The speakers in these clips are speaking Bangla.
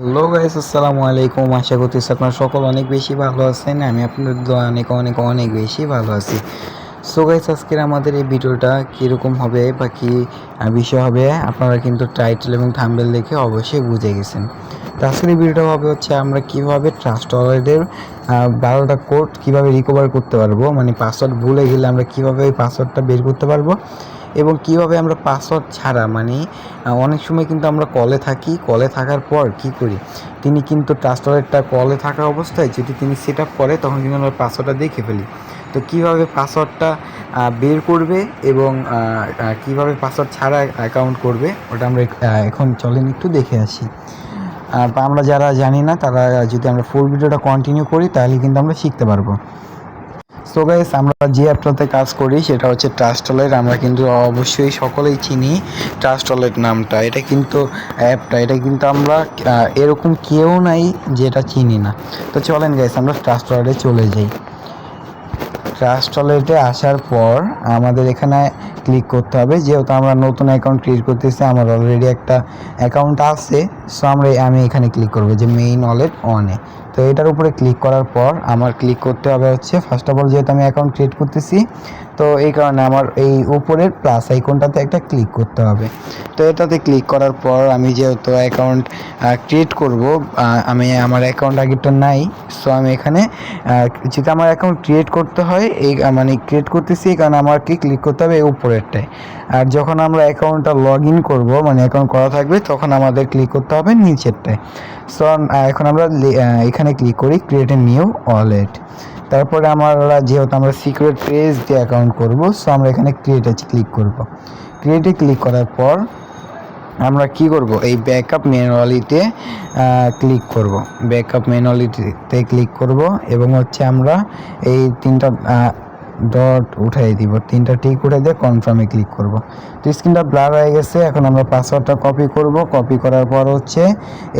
হ্যালো গাইস আসসালামু আলাইকুম। আশা করতেছি আপনারা সকল অনেক বেশি ভালো আছেন। আমি আপনাদের অনেক অনেক অনেক বেশি ভালো আছি। সো গাইস আজকের আমাদের এই ভিডিওটা কীরকম হবে বা কী বিষয় হবে, আপনারা কিন্তু টাইটেল এবং থাম্বেল দেখে অবশ্যই বুঝে গেছেন। তো আজকের এই ভিডিওটা হবে হচ্ছে আমরা কীভাবে ট্রাস্ট ওয়ালেটের বারোটা কোড কীভাবে রিকভার করতে পারব মানে পাসওয়ার্ড ভুলে গেলে আমরা কীভাবে ওই পাসওয়ার্ডটা বের করতে পারব। এবং কীভাবে আমরা পাসওয়ার্ড ছাড়া মানে অনেক সময় কিন্তু আমরা কলে থাকি কলে থাকার পর কি করি? তিনি কিন্তু ট্রাস্টারেরটা কলে থাকা অবস্থায় যদি তিনি সেট আপ করে, তখন কিন্তু আমরা পাসওয়ার্ডটা দেখে ফেলি। তো কীভাবে পাসওয়ার্ডটা বের করবে এবং কীভাবে পাসওয়ার্ড ছাড়া অ্যাকাউন্ট করবে, ওটা আমরা এখন চলেন একটু দেখে আসি। আমরা যারা জানি না, তারা যদি আমরা ফুল ভিডিওটা কন্টিনিউ করি, তাহলে কিন্তু আমরা শিখতে পারব। সো গাইস আমরা যে অ্যাপটাতে কাজ করি, সেটা হচ্ছে ট্রাস্ট ওয়ালেট আমরা কিন্তু অবশ্যই সকলেই চিনি ট্রাস্ট ওয়ালেট নামটা। এটা কিন্তু অ্যাপটা এটা কিন্তু আমরা এরকম কেউ নাই যেটা চিনি না। তো চলেন গাইস আমরা ট্রাস্ট ওয়ালেটে চলে যাই। ট্রাস্টলেটে আসার পর আমাদের এখানে ক্লিক করতে হবে। যেহেতু আমরা নতুন অ্যাকাউন্ট ক্রিয়েট করতেছি, আমার অলরেডি একটা অ্যাকাউন্ট আছে। সো আমরা আমি এখানে ক্লিক করব যে মেইন ওয়ালেট অনে তো এটার উপরে ক্লিক করার পর আমার ক্লিক করতে হবে হচ্ছে ফার্স্ট অফ অল যেহেতু আমি অ্যাকাউন্ট ক্রিয়েট করতেছি তো এই কারণে আমার এই উপরের প্লাস আইকনটাতে একটা ক্লিক করতে হবে। তো এটাতে ক্লিক করার পর আমি যেহেতু অ্যাকাউন্ট ক্রিয়েট করব আমি আমার অ্যাকাউন্ট আগেরটা নাই সো আমি এখানে যদি আমার অ্যাকাউন্ট ক্রিয়েট করতে হয়, এই মানে ক্রিয়েট করতেছি, এই কারণে আমাকে ক্লিক করতে হবে এই উপরেরটায়। আর যখন আমরা অ্যাকাউন্টটা লগ ইন করব মানে অ্যাকাউন্ট করা থাকবে, তখন আমাদের ক্লিক করতে হবে নিচেরটায়। সো এখন আমরা এখানে ক্লিক করি ক্রিয়েট এ নিউ ওয়ালেট তারপরে আমরা যেহেতু আমরা সিক্রেট পেজ দিয়ে অ্যাকাউন্ট করব সো আমরা এখানে ক্রিয়েট আছে ক্লিক করব। ক্রিয়েটে ক্লিক করার পর আমরা কি করব? এই ব্যাকআপ ম্যানুয়ালিতে ক্লিক করব। ব্যাকআপ ম্যানুয়ালিতে ক্লিক করব এবং হচ্ছে আমরা এই তিনটা ডট উঠাই দিব। তিনটা টিক উঠে দিয়ে কনফার্মে ক্লিক করব। তো স্ক্রিনটা ব্লার হয়ে গেছে, এখন আমরা পাসওয়ার্ডটা কপি করব। কপি করার পর হচ্ছে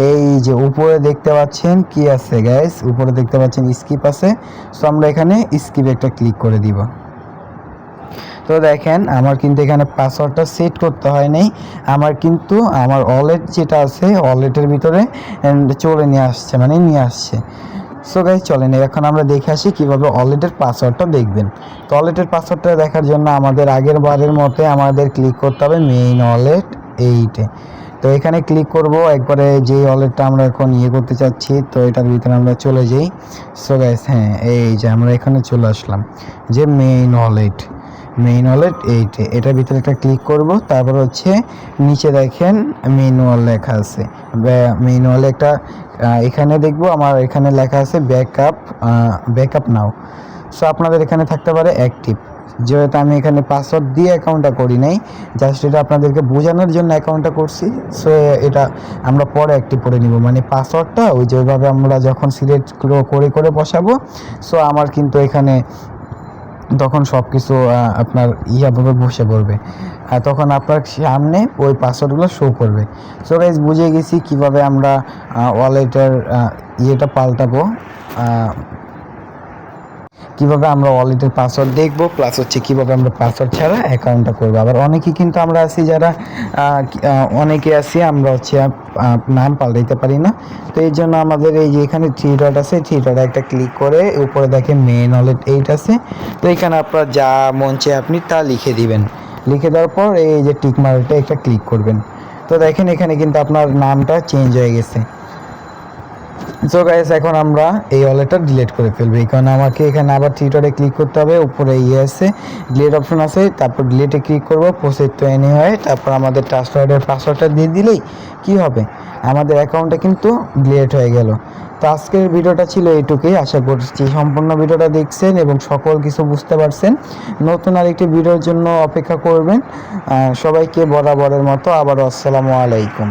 এই যে উপরে দেখতে পাচ্ছেন কি আছে গ্যাস উপরে দেখতে পাচ্ছেন স্কিপ আছে। সো আমরা এখানে স্কিপ একটা ক্লিক করে দিব। তো দেখেন, আমার কিন্তু এখানে পাসওয়ার্ডটা সেট করতে হয় নাই আমার কিন্তু আমার ওয়ালেট যেটা আছে ওয়ালেটের ভিতরে চলে নিয়ে আসছে মানে নিয়ে আসছে। সো গাইজ চলেন, এখন আমরা দেখে আসি কীভাবে ওয়ালেটের পাসওয়ার্ডটা দেখবেন। তো ওয়ালেটের পাসওয়ার্ডটা দেখার জন্য আমাদের আগের বারের মতে আমাদের ক্লিক করতে হবে মেইন ওয়ালেট এইটে তো এখানে ক্লিক করব, একবারে যে ওয়ালেটটা আমরা এখন ইয়ে করতে চাচ্ছি, তো এটার ভিতরে আমরা চলে যাই। সো গাইজ হ্যাঁ এই যে আমরা এখানে চলে আসলাম, যে মেইন ওয়ালেট মেইন ওয়ালেট এইটে, এটার ভিতরে একটা ক্লিক করব। তারপর হচ্ছে নিচে দেখেন মেইন ওয়াল লেখা আছে। মেইন ওয়ালে একটা এখানে দেখব আমার এখানে লেখা আছে ব্যাকআপ ব্যাকআপ নাও সো আপনাদের এখানে থাকতে পারে অ্যাক্টিভ যেহেতু আমি এখানে পাসওয়ার্ড দিয়ে অ্যাকাউন্টটা করি নাই জাস্ট এটা আপনাদেরকে বোঝানোর জন্য অ্যাকাউন্টটা করছি। সো এটা আমরা পরে অ্যাক্টিভ করে নিব। মানে পাসওয়ার্ডটা ওই যেভাবে আমরা যখন সিলেক্ট করে করে বসাবো সো আমার কিন্তু এখানে তখন সব কিছু আপনার ইয়াভাবে বসে পড়বে। তখন আপনার সামনে ওই পাসওয়ার্ডগুলো শো করবে। সো গাইজ বুঝে গেছি কীভাবে আমরা ওয়ালেটের ইয়েটা পাল্টাবো। কীভাবে আমরা ওয়ালেটের পাসওয়ার্ড দেখব প্লাস হচ্ছে কীভাবে আমরা পাসওয়ার্ড ছাড়া অ্যাকাউন্টটা করব। আবার অনেকেই কিন্তু আমরা আছি যারা অনেকে আছি, আমরা হচ্ছে নাম পাল্টাইতে পারি না। তো এই জন্য আমাদের এই যে এখানে থ্রি ডট আছে থ্রি ডট একটা ক্লিক করে উপরে দেখে মেন ওয়ালেট এইট আছে। তো এখানে আপনার যা মন চায় আপনি তা লিখে দিবেন। লিখে দেওয়ার পর এই যে টিক মার্কটা একটা ক্লিক করবেন। তো দেখেন এখানে কিন্তু আপনার নামটা চেঞ্জ হয়ে গেছে। সো গাইস এখন আমরা এই ওয়ালেটটা ডিলিট করে ফেলব। এই কারণে আমাকে এখানে আবার থিয়েটারে ক্লিক করতে হবে। উপরে ইয়ে আছে ডিলিট অপশন আছে, তারপর ডিলিটে ক্লিক করব প্রসেস তো এনে হয় তারপর আমাদের ট্রান্সফার্ডের পাসওয়ার্ডটা দিয়ে দিলেই কি হবে? আমাদের অ্যাকাউন্টটা কিন্তু ডিলিট হয়ে গেল। তো আজকের ভিডিওটা ছিল এইটুকুই। আশা করছি সম্পূর্ণ ভিডিওটা দেখছেন এবং সকল কিছু বুঝতে পারছেন। নতুন আরেকটি ভিডিওর জন্য অপেক্ষা করবেন। সবাইকে বরাবরের মতো আবার আসসালামু আলাইকুম।